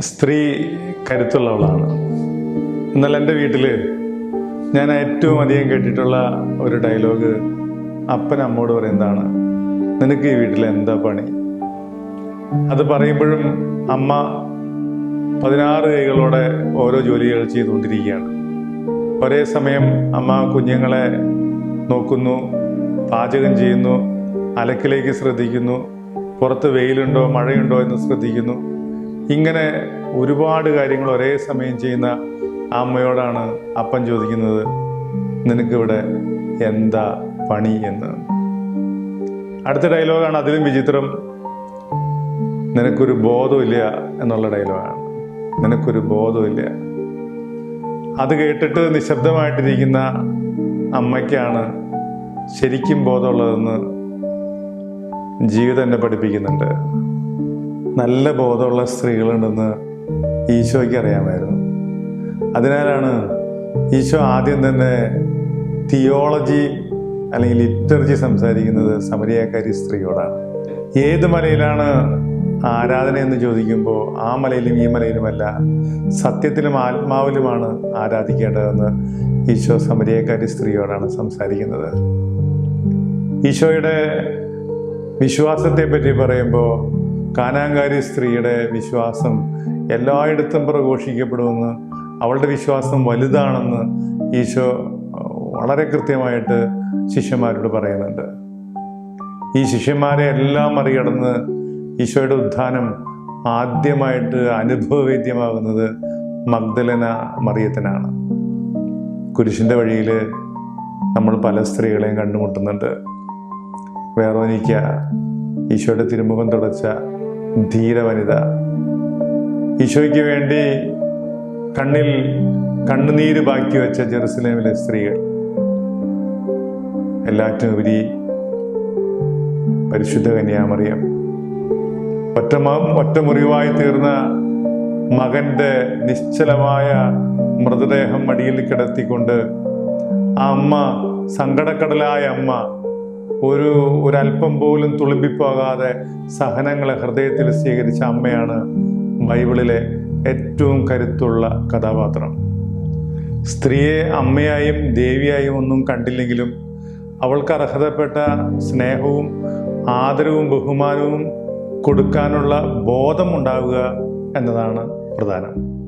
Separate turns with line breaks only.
സ്ത്രീ കരുത്തുള്ളവളാണ്. എന്നാൽ എന്റെ വീട്ടിൽ ഞാൻ ഏറ്റവും അധികം കേട്ടിട്ടുള്ള ഒരു ഡയലോഗ് അപ്പൻ അമ്മോട് പറയുന്നതാണ് നിനക്ക് ഈ വീട്ടിൽ എന്താ പണി? അത് പറയുമ്പോഴും അമ്മ പതിനാറ് കൈകളോടെ ഓരോ ജോലികൾ ചെയ്തുകൊണ്ടിരിക്കുകയാണ്. ഒരേ സമയം അമ്മ കുഞ്ഞുങ്ങളെ നോക്കുന്നു പാചകം ചെയ്യുന്നു അലക്കിലേക്ക് ശ്രദ്ധിക്കുന്നു പുറത്ത് വെയിലുണ്ടോ മഴയുണ്ടോ എന്ന് ശ്രദ്ധിക്കുന്നു. ഇങ്ങനെ ഒരുപാട് കാര്യങ്ങൾ ഒരേ സമയം ചെയ്യുന്ന അമ്മയോടാണ് അപ്പൻ ചോദിക്കുന്നത് നിനക്കിവിടെ എന്താ പണി എന്ന്? അടുത്ത ഡയലോഗാണ് അതിലും വിചിത്രം നിനക്കൊരു ബോധമില്ല എന്നുള്ള ഡയലോഗാണ്. നിനക്കൊരു ബോധമില്ല അത് കേട്ടിട്ട് നിശബ്ദമായിട്ടിരിക്കുന്ന അമ്മയ്ക്കാണ് ശരിക്കും ബോധമുള്ളതെന്ന് ജീവിതം എന്നെ പഠിപ്പിക്കുന്നുണ്ട്. നല്ല ബോധമുള്ള സ്ത്രീകളുണ്ടെന്ന് ഈശോയ്ക്ക് അറിയാമായിരുന്നു. അതിനാലാണ് ഈശോ ആദ്യം തന്നെ തിയോളജി അല്ലെങ്കിൽ ലിറ്റർജി സംസാരിക്കുന്നത് സമരിയാക്കാരി സ്ത്രീയോടാണ്. ഏത് മലയിലാണ് ആരാധന എന്ന് ചോദിക്കുമ്പോൾ ആ മലയിലും ഈ മലയിലുമല്ല സത്യത്തിലും ആത്മാവിലുമാണ് ആരാധിക്കേണ്ടതെന്ന് ഈശോ സമരിയക്കാരി സ്ത്രീയോടാണ് സംസാരിക്കുന്നത്. ഈശോയുടെ വിശ്വാസത്തെ പറ്റി പറയുമ്പോൾ കാനാങ്കാരി സ്ത്രീയുടെ വിശ്വാസം എല്ലായിടത്തും പ്രഘോഷിക്കപ്പെടുമെന്ന് അവളുടെ വിശ്വാസം വലുതാണെന്ന് ഈശോ വളരെ കൃത്യമായിട്ട് ശിഷ്യന്മാരോട് പറയുന്നുണ്ട്. ഈ ശിഷ്യന്മാരെ എല്ലാം മറികടന്ന് ഈശോയുടെ ഉത്ഥാനം ആദ്യമായിട്ട് അനുഭവവേദ്യമാകുന്നത് മഗ്ദലന മറിയത്തിനാണ്. കുരിശിന്റെ വഴിയിൽ നമ്മൾ പല സ്ത്രീകളെയും കണ്ടുമുട്ടുന്നുണ്ട്. വേറോനിക്ക ഈശോയുടെ തിരുമുഖം തുടച്ച ധീര വനിത. ഈശോയ്ക്ക് വേണ്ടി കണ്ണിൽ കണ്ണുനീര് ബാക്കി വെച്ച ജെറുസലേമിലെ സ്ത്രീകൾ. എല്ലാറ്റും ഉപരി പരിശുദ്ധ കന്യാമറിയം ഒറ്റ ഒറ്റ മുറിവായി തീർന്ന മകന്റെ നിശ്ചലമായ മൃതദേഹം മടിയിൽ കിടത്തിക്കൊണ്ട് ആ അമ്മ സങ്കടക്കടലായ അമ്മ ഒരു ഒരല്പം പോലും തുളുമ്പിപ്പോകാതെ സഹനങ്ങളെ ഹൃദയത്തിൽ സ്വീകരിച്ച അമ്മയാണ് ബൈബിളിലെ ഏറ്റവും കരുത്തുള്ള കഥാപാത്രം. സ്ത്രീയെ അമ്മയായും ദേവിയായും ഒന്നും കണ്ടില്ലെങ്കിലും അവൾക്ക് അർഹതപ്പെട്ട സ്നേഹവും ആദരവും ബഹുമാനവും കൊടുക്കാനുള്ള ബോധമുണ്ടാവുക എന്നതാണ് പ്രധാനം.